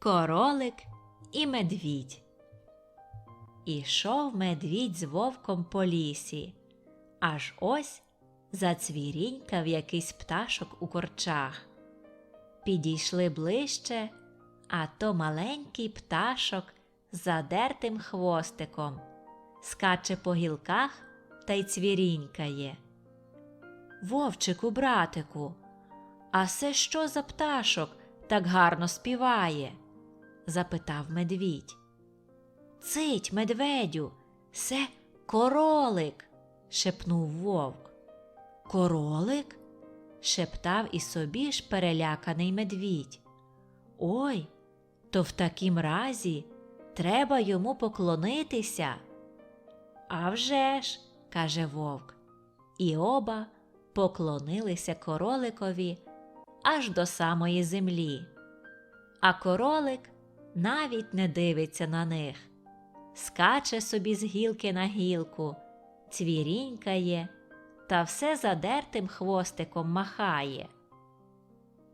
Королик і медвідь. Ішов медвідь з вовком по лісі, аж ось зацвірінькав якийсь пташок у корчах. Підійшли ближче, а то маленький пташок з задертим хвостиком, скаче по гілках та й цвірінькає. Вовчику, братику, а це що за пташок так гарно співає? Запитав медвідь. Цить, медведю, це королик, шепнув вовк. Королик? шептав і собі ж переляканий медвідь. Ой, то в такім разі треба йому поклонитися. «А вже ж», – каже вовк, і оба поклонилися короликові аж до самої землі. А королик навіть не дивиться на них, скаче собі з гілки на гілку, цвірінькає та все задертим хвостиком махає.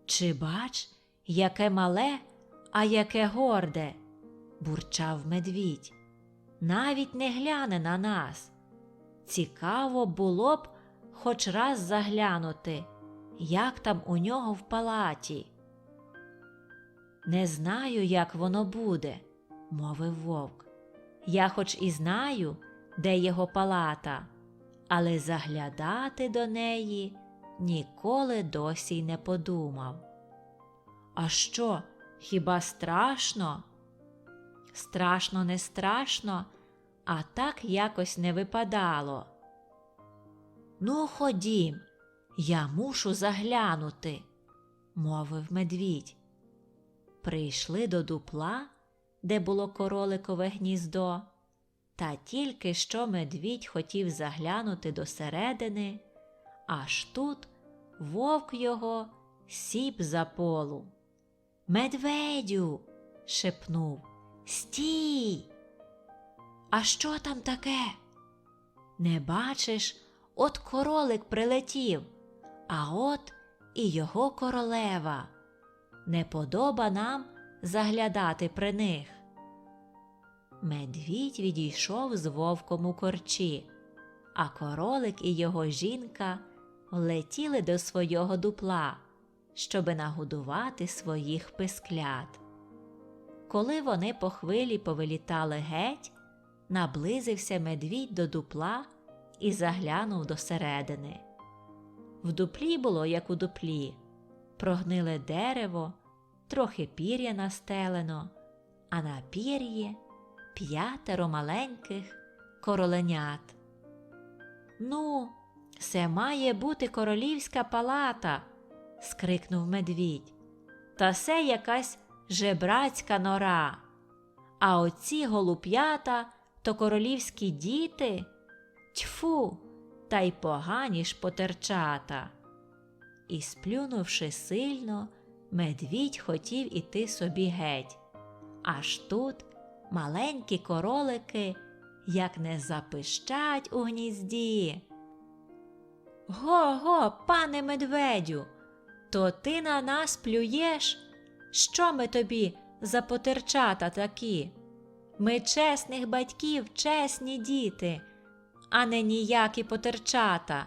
Чи бач, яке мале, а яке горде, бурчав медвідь. Навіть не гляне на нас. Цікаво було б хоч раз заглянути, як там у нього в палаті. Не знаю, як воно буде, мовив вовк. Я хоч і знаю, де його палата, але заглядати до неї ніколи досі й не подумав. А що, хіба страшно? Страшно, не страшно, а так якось не випадало. Ну, ходім, я мушу заглянути, мовив медвідь. Прийшли до дупла, де було короликове гніздо, та тільки що медвідь хотів заглянути до середини, аж тут вовк його сіп за полу. Медведю. шепнув. Стій. А що там таке? Не бачиш, от королик прилетів, а от і його королева. Не подоба нам заглядати при них. Медвідь відійшов з вовком у корчі, а королик і його жінка влетіли до свого дупла, щоби нагодувати своїх писклят. Коли вони по хвилі повилітали геть, наблизився медвідь до дупла і заглянув до середини. В дуплі було, як у дуплі, прогниле дерево, трохи пір'я настелено, а на пір'ї п'ятеро маленьких короленят. Ну, це має бути королівська палата, скрикнув медвідь. Та це якась жебрацька нора. А оці голуп'ята то королівські діти. Тьфу, та й погані ж потерчата. І, сплюнувши сильно, медвідь хотів іти собі геть. Аж тут маленькі королики як не запищать у гнізді. Го го, пане медведю, то ти на нас плюєш? Що ми тобі за потерчата такі? Ми чесних батьків, чесні діти, а не ніякі потерчата.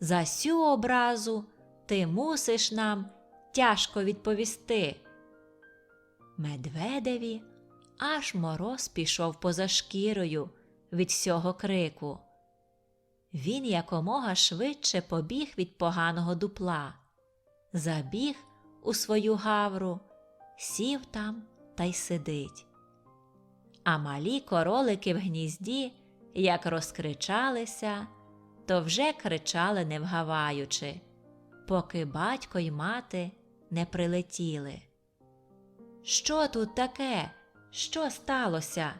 За сю образу ти мусиш нам тяжко відповісти. Медведеві аж мороз пішов поза шкірою від сього крику. Він якомога швидше побіг від поганого дупла, забіг у свою гавру, сів там та й сидить. А малі королики в гнізді, як розкричалися, то вже кричали не вгаваючи, поки батько й мати не прилетіли. Що тут таке? Що сталося?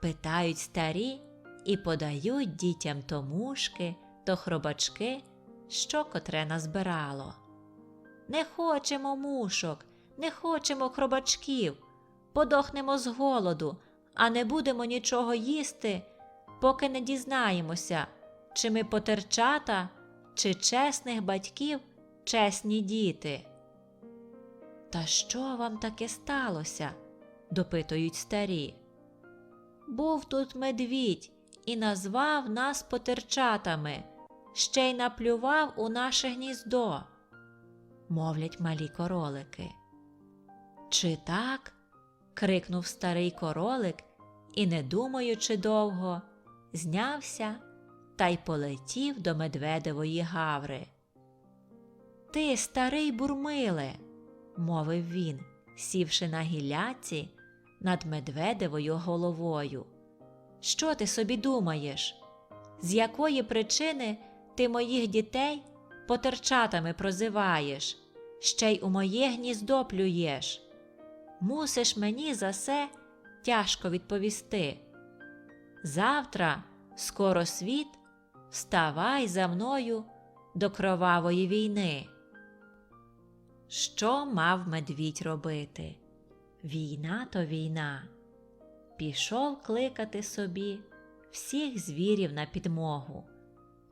питають старі і подають дітям то мушки, то хробачки, що котре назбирало. Не хочемо мушок, не хочемо хробачків, подохнемо з голоду, а не будемо нічого їсти, поки не дізнаємося, чи ми потерчата, чи чесних батьків чесні діти. Та що вам таке сталося? допитують старі. Був тут медвідь і назвав нас потерчатами, ще й наплював у наше гніздо, мовлять малі королики. Чи так? крикнув старий королик і, не думаючи довго, знявся та й полетів до медведевої гаври. Ти, старий бурмиле, мовив він, сівши на гілляці над медведевою головою. Що ти собі думаєш? З якої причини ти моїх дітей потерчатами прозиваєш, ще й у моє гніздо плюєш? Мусиш мені за це тяжко відповісти. Завтра, скоро світ, вставай за мною до кровавої війни. Що мав медвідь робити? Війна то війна. Пішов кликати собі всіх звірів на підмогу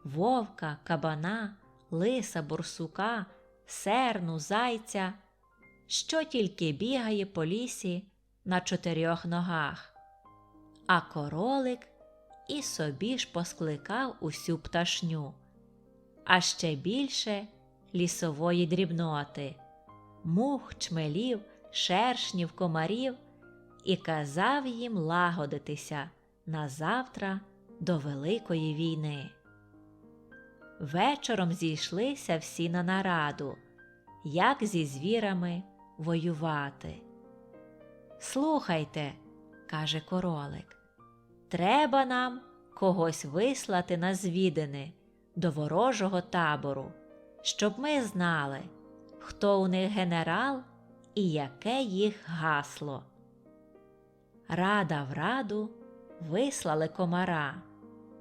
вовка, кабана, лиса, борсука, серну, зайця, що тільки бігає по лісі на чотирьох ногах. А королик і собі ж поскликав усю пташню, а ще більше лісової дрібноти, мух, чмелів, шершнів, комарів і казав їм лагодитися на завтра до Великої війни. Вечором зійшлися всі на нараду, як зі звірами воювати. Слухайте, каже королик, треба нам когось вислати на звідини до ворожого табору, щоб ми знали, хто у них генерал і яке їх гасло. Рада в раду вислали комара,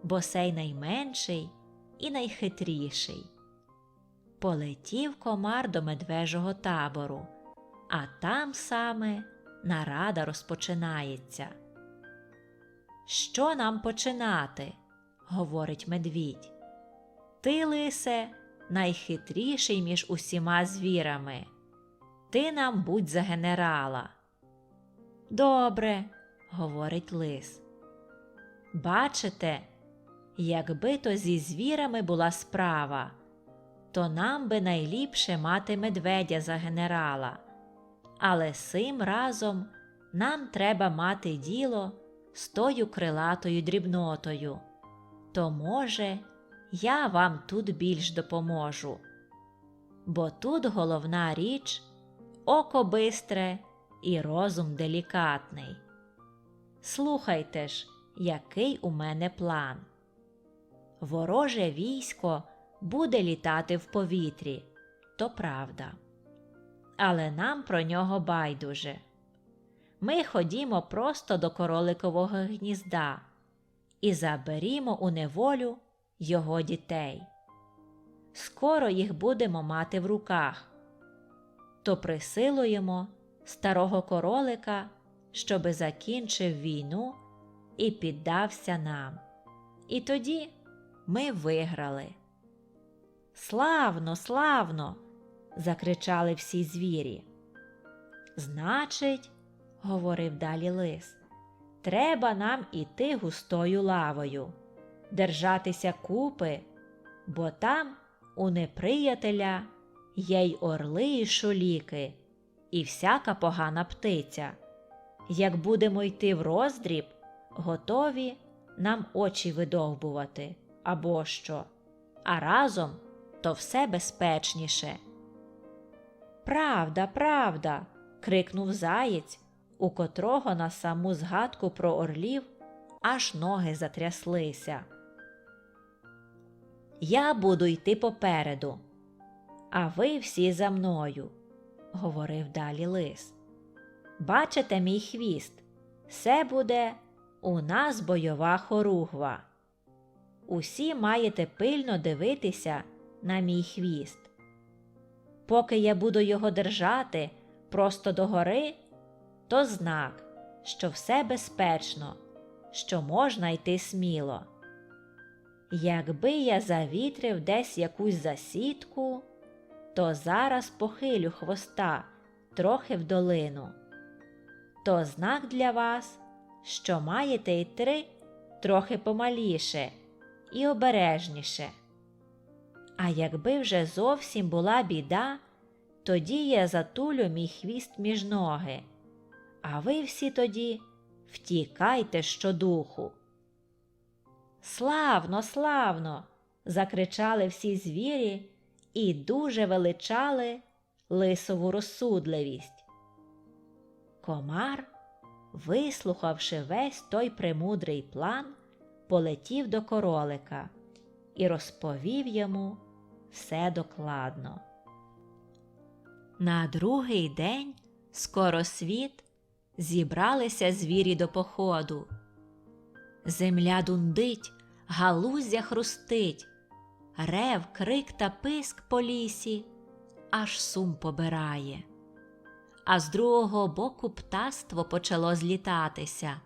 бо сей найменший і найхитріший. Полетів комар до медвежого табору, а там саме нарада розпочинається. Що нам починати? говорить медвідь. Ти, лисе, найхитріший між усіма звірами. Ти нам будь за генерала. Добре, говорить лис. Бачите, якби то зі звірами була справа, то нам би найліпше мати медведя за генерала. Але сим разом нам треба мати діло з тою крилатою дрібнотою. То, може, я вам тут більш допоможу. Бо тут головна річ око бистре і розум делікатний. Слухайте ж, який у мене план. Вороже військо буде літати в повітрі, то правда. Але нам про нього байдуже. Ми ходімо просто до короликового гнізда і заберімо у неволю його дітей. Скоро їх будемо мати в руках, то присилуємо старого королика, щоби закінчив війну і піддався нам. І тоді ми виграли. Славно, славно! закричали всі звірі. Значить, говорив далі лис, треба нам іти густою лавою, держатися купи, бо там у неприятеля є й орли і шуліки, і всяка погана птиця. Як будемо йти в роздріб, готові нам очі видовбувати або що, а разом то все безпечніше. Правда, правда. крикнув заєць, у котрого на саму згадку про орлів аж ноги затряслися. Я буду йти попереду, а ви всі за мною, говорив далі лис. Бачите мій хвіст? Все буде у нас бойова хоругва. Усі маєте пильно дивитися на мій хвіст. Поки я буду його держати просто догори, то знак, що все безпечно, що можна йти сміло. Якби я завітрив десь якусь засідку, то зараз похилю хвоста трохи в долину. То знак для вас, що маєте йти трохи помаліше і обережніше. А якби вже зовсім була біда, тоді я затулю мій хвіст між ноги, а ви всі тоді втікайте щодуху. Славно, славно. закричали всі звірі і дуже величали лисову розсудливість. Комар, вислухавши весь той премудрий план, полетів до королика і розповів йому все докладно. На другий день скоро світ зібралися звірі до походу. Земля дундить, галуздя хрустить, рев, крик та писк по лісі, аж сум побирає. А з другого боку птаство почало злітатися.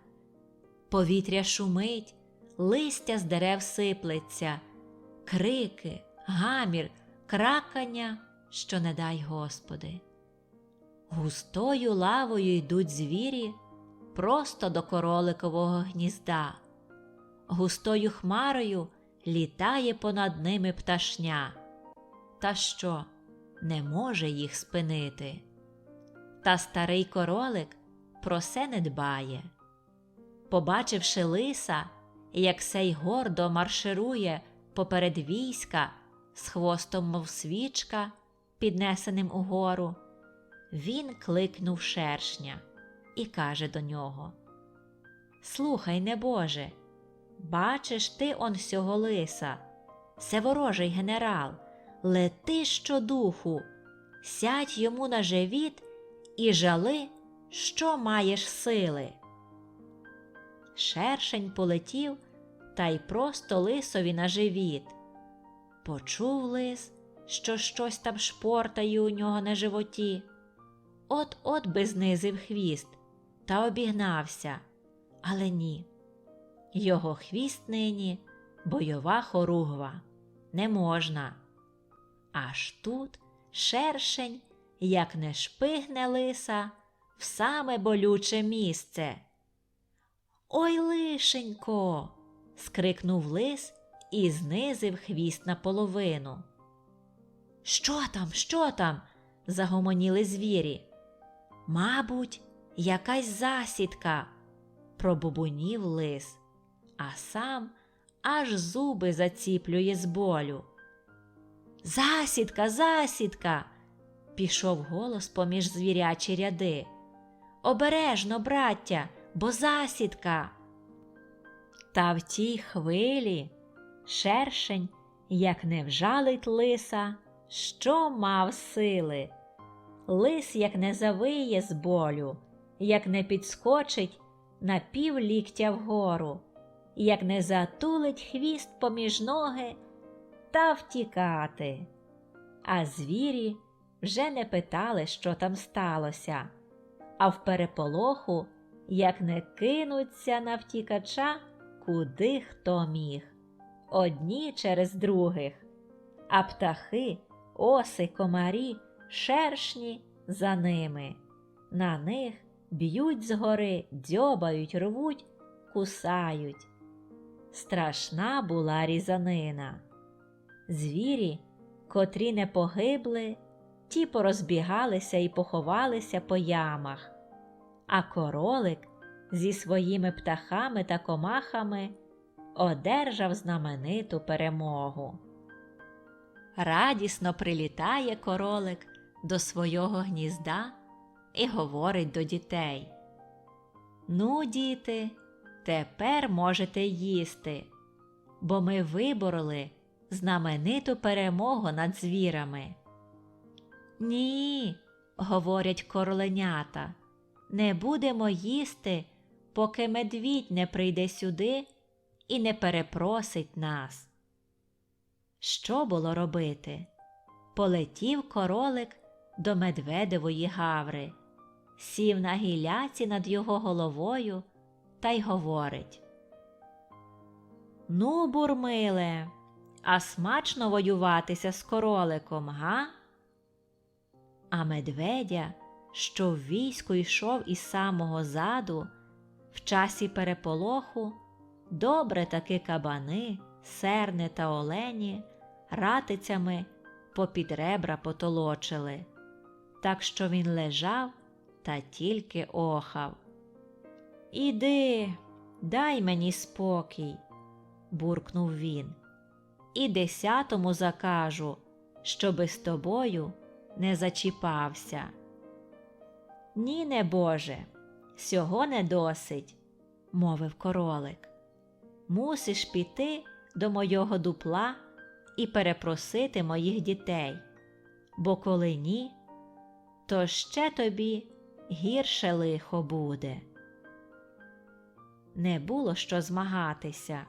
Повітря шумить, листя з дерев сиплеться, крики, гамір, кракання, що не дай Господи. Густою лавою йдуть звірі просто до короликового гнізда. Густою хмарою літає понад ними пташня. Та що не може їх спинити. Та старий королик про се не дбає. Побачивши лиса, як сей гордо марширує поперед війська з хвостом, мов свічка, піднесеним угору, він кликнув шершня і каже до нього: Слухай, небоже, бачиш ти он сього лиса, це ворожий генерал, лети щодуху, сядь йому на живіт і жали, що маєш сили. Шершень полетів та й просто лисові на живіт. Почув лис, що щось там шпортає у нього на животі. От от би знизив хвіст та обігнався, але ні. Його хвіст нині бойова хоругва не можна. Аж тут шершень, як не шпигне лиса, в саме болюче місце. Ой, лишенько. скрикнув лис і знизив хвіст наполовину. Що там, що там? загомоніли звірі. Мабуть, якась засідка, пробубунів лис, а сам аж зуби заціплює з болю. Засідка, засідка. пішов голос поміж звірячі ряди. Обережно, браття, бо засідка. Та в тій хвилі шершень, як не вжалить лиса, що мав сили. Лис як не завиє з болю, як не підскочить на пів ліктя вгору, як не затулить хвіст поміж ноги та втікати. А звірі вже не питали, що там сталося, а в переполоху як не кинуться на втікача, куди хто міг, одні через других, а птахи, оси, комарі, шершні за ними. На них б'ють згори, дзьобають, рвуть, кусають. Страшна була різанина. Звірі, котрі не погибли, ті порозбігалися і поховалися по ямах, а королик зі своїми птахами та комахами одержав знамениту перемогу. Радісно прилітає королик до свого гнізда і говорить до дітей. Ну, діти, тепер можете їсти, бо ми вибороли знамениту перемогу над звірами. Ні, говорять короленята, не будемо їсти, поки медвідь не прийде сюди і не перепросить нас. Що було робити? Полетів королик до медведевої гаври, сів на гіляці над його головою та й говорить. Ну, бурмиле, а смачно воюватися з короликом, га? А медведя що в війську йшов із самого заду, в часі переполоху добре таки кабани, серни та олені ратицями попід ребра потолочили, так що він лежав та тільки охав. Іди, дай мені спокій, буркнув він, і десятому закажу, щоби з тобою не зачіпався. Ні, не Боже, сього не досить, мовив королик. Мусиш піти до мого дупла і перепросити моїх дітей, бо коли ні, то ще тобі гірше лихо буде. Не було що змагатися.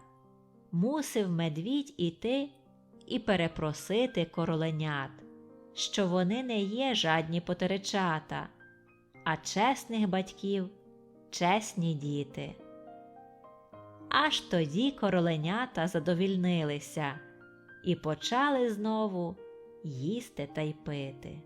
Мусив медвідь іти і перепросити короленят, що вони не є жадні потеречата, а чесних батьків чесні діти. Аж тоді короленята задовільнилися і почали знову їсти та й пити.